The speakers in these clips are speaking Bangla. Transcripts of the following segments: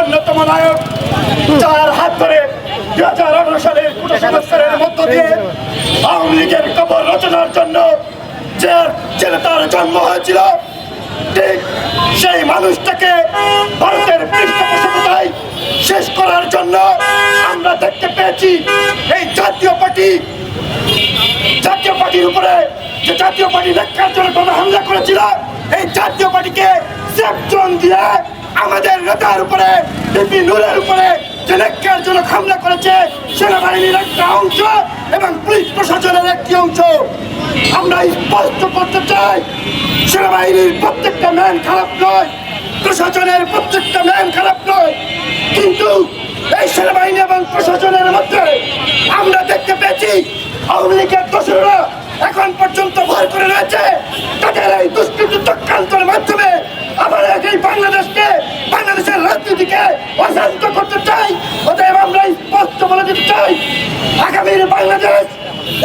অন্যতম নায়ক। যার হাত ধরে দুই হাজার আঠারো সালের কোটা সংস্কারের মধ্য দিয়ে আওয়ামী লীগের কবর রচনার জন্য যে তার জন্ম হয়েছিল সেই মানুষটাকে ভারতের পৃষ্ঠপোষকতায় শেষ করার জন্য আমরা দেখতে পেয়েছি এই জাতীয় পার্টি। জাতীয় পার্টির উপরে যে জাতীয় পার্টি লেখার জন্য হামলা করেছিল, এই জাতীয় পার্টিকে দিয়ে আমাদের নেতার উপরে, বিপি নূরের উপরে যে জন্য হামলা করেছে, সেনাবাহিনীর একটা অংশ এবং পুলিশ প্রশাসনের একটি অংশ। আমরা স্পষ্ট করতে চাই, সেনাবাহিনীর প্রত্যেকটা ম্যান খারাপ নয়, প্রশাসনের প্রত্যেকটা ম্যান খারাপ নয়, কিন্তু এই সেনাবাহিনী এবং প্রশাসনের মধ্যে আমরা দেখতে পেয়েছি আওয়ামী লীগের দোষরা এখন পর্যন্ত ভয় করে রয়েছে তাদের এই দুষ্কৃত চক্রান্তের মাধ্যমে আবার এই বাংলাদেশকে বাংলাদেশের রাজনীতিকে অশান্ত করতে চাই, অতএব আমরা স্পষ্ট বলে দিতে চাই, আগামীর বাংলাদেশ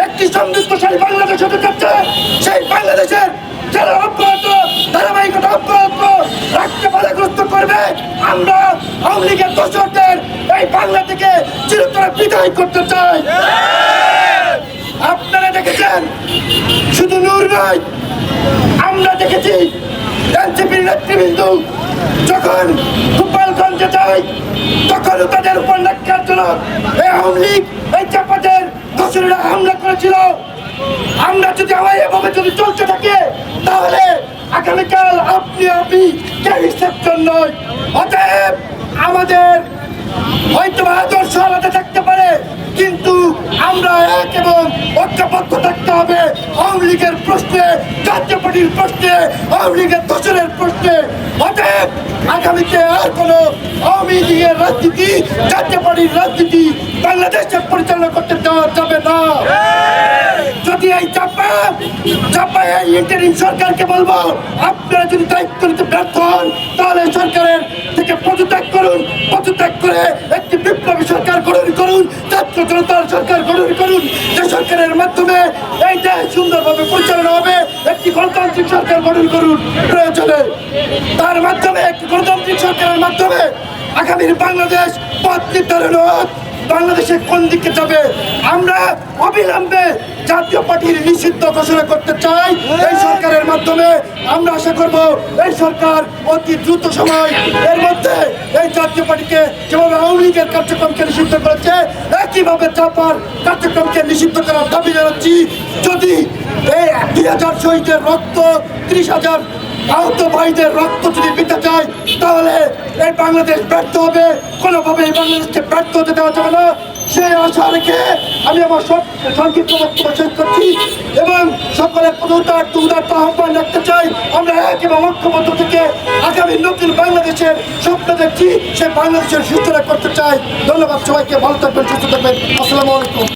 একটি সমৃদ্ধশালী বাংলাদেশ হতে যাচ্ছে। সেই বাংলাদেশের যারা অব্যাহত, ধারাবাহিকতা অব্যাহত রাখতে বাধাগ্রস্ত করবে, আমরা আওয়ামী লীগের দোষরদের এই বাংলা থেকে চিরতরে বিদায় করতে চাই। আপনারা দেখেছেন, শুধু নূর নয়, আমরা দেখেছি নেতৃবৃন্দ যখন গোপালগঞ্জে যায়, তখন তাদের উপর এই আওয়ামী লীগ, এই চাপাতের দোষরীরা হামলা করেছিল। আমরা যদি আমার এভাবে যদি চলতে থাকে, তাহলে আগামীকাল আপনি আপনি কেউ সেকশন নয়। অতএব আমাদের হয়তো আদর্শ আলাদা থাকতে পারে, কিন্তু আমরা এক এবং লীগের প্রশ্নে জাতীয় পার্টির প্রশ্নে, আওয়ামী লীগের দোষরের প্রশ্নে, অতএব আগামীতে আর কোনো আওয়ামী লীগের রাজনীতি জাতীয় পার্টির রাজনীতি বাংলাদেশে পরিচালনা করতে দেওয়া যাবে না। যদি এই চাপা চাপা এই ইন্টারিম সরকারকে বলব, আপনারা যদি দায়িত্ব নিতে ব্যর্থ হন, তাহলে সরকারের থেকে পদত্যাগ করুন, পদত্যাগ করে একটি বিপ্লবী সরকার গঠন করুন, ছাত্র জনতার সরকার গঠন করুন। যে সরকারের মাধ্যমে এই দেশ সুন্দরভাবে পরিচালনা হবে, একটি গণতান্ত্রিক সরকার গঠন করুন প্রয়োজনে। তার মাধ্যমে একটি গণতান্ত্রিক সরকারের মাধ্যমে আগামীর বাংলাদেশ পথ নির্ধারণ হোক, বাংলাদেশে কোন দিকে যাবে, আমরা অবিলম্বে জাতীয় পার্টির নিষিদ্ধ ঘোষণা করতে চাই এই সরকারের মাধ্যমে। আমরা আশা করব এই সরকার অতি দ্রুত সময় এর মধ্যে এই জাতীয় পার্টিকে যেভাবে আওয়ামী লীগের কার্যক্রমকে নিষিদ্ধ করেছে একইভাবে চাপার কার্যক্রমকে নিষিদ্ধ করার দাবি জানাচ্ছি। যদি এই দুই হাজার শহীদের রক্ত, ত্রিশ হাজার আহত ভাইদের রক্ত যদি পেতে চায়, তাহলে এই বাংলাদেশ ব্যর্থ হবে। কোনোভাবে এই বাংলাদেশকে ব্যর্থ হতে দেওয়া যাবে না। সেই আশা আমি আমার সব সংক্ষিপ্ত বক্তব্য শেষ করছি এবং সকলের প্রধানতার উদারত আহ্বান রাখতে চাই। আমরা এক এবং ঐক্যবদ্ধ থেকে আগামী নতুন বাংলাদেশের স্বপ্ন দেখছি সেই বাংলাদেশের সুস্থ করতে চাই। ধন্যবাদ সবাইকে, ভালো থাকবেন, সুস্থ থাকবেন। আসসালামু আলাইকুম।